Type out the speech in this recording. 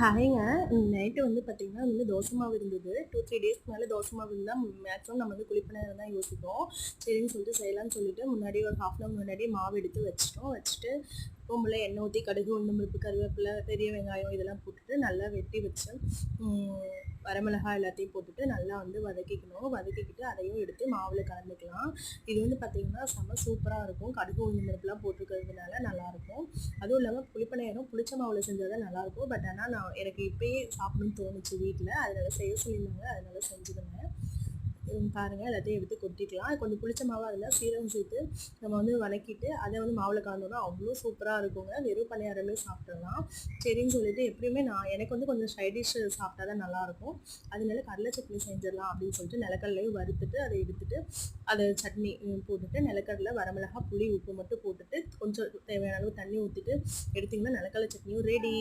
ஹாய்ங்க night வந்து பார்த்தீங்கன்னா வந்து தோசை மாவு இருந்தது. டூ த்ரீ டேஸ்க்கு மேலே தோசை மாவு இருந்தால் மேக்ஸிமம் நம்ம வந்து குளிப்பினர் தான் யோசிப்போம். சரின்னு சொல்லிட்டு செய்யலாம்னு சொல்லிட்டு முன்னாடி ஒரு ஹாஃப் அன் அவர் முன்னாடி மாவு எடுத்து வச்சிட்டோம். வச்சுட்டு பொம்பளை எண்ணெய் ஊற்றி கடுகு உளுந்து கருவேப்பிலை பெரிய வெங்காயம் இதெல்லாம் போட்டுட்டு நல்லா வெட்டி வச்சு வரமிளகாய் எல்லாத்தையும் போட்டுட்டு நல்லா வந்து வதக்கிக்கணும். வதக்கிக்கிட்டு அதையும் எடுத்து மாவில் கலந்துக்கலாம். இது வந்து பார்த்திங்கன்னா செம்ம சூப்பராக இருக்கும். கடுகு உளுந்து பருப்புலாம் போட்டுக்கிறதுனால நல்லாயிருக்கும். அதுவும் இல்லாமல் புளிப்பணியாரம் புளிச்ச மாவில் செஞ்சால் தான் நல்லாயிருக்கும். பட் ஆனால் நான் எனக்கு இப்போயே சாப்பிடணும்னு தோணுச்சு வீட்டில் அதனால செய்ய சொல்லியிருந்தாங்க. அதனால செஞ்சுருந்தேன் பாருங்கள் எல்லாத்தையும் எடுத்து கொட்டிக்கலாம். கொஞ்சம் புளிச்ச மாவாக அதில் சீரகம் சேர்த்து நம்ம வந்து வதக்கிட்டு அதை வந்து மாவில் கலந்தோம்னா அவ்வளோ சூப்பராக இருக்குங்க. வெறும் பணியாரமே சாப்பிட்றலாம் சரின்னு சொல்லிட்டு எப்படியுமே நான் எனக்கு வந்து கொஞ்சம் சைட் டிஷ் சாப்பிட்டா தான் நல்லாயிருக்கும். அதனால கடலை சட்னி செஞ்சிடலாம் அப்படின்னு சொல்லிட்டு நிலக்கடலையும் வறுத்துட்டு அதை எடுத்துட்டு அதை சட்னி போட்டுட்டு நிலக்கடலை வரமிளகா புளி உப்பு மட்டும் போட்டுட்டு கொஞ்சம் தேவையான அளவு தண்ணி ஊற்றிட்டு எடுத்திங்கன்னா நிலக்கடலை சட்னியும் ரெடி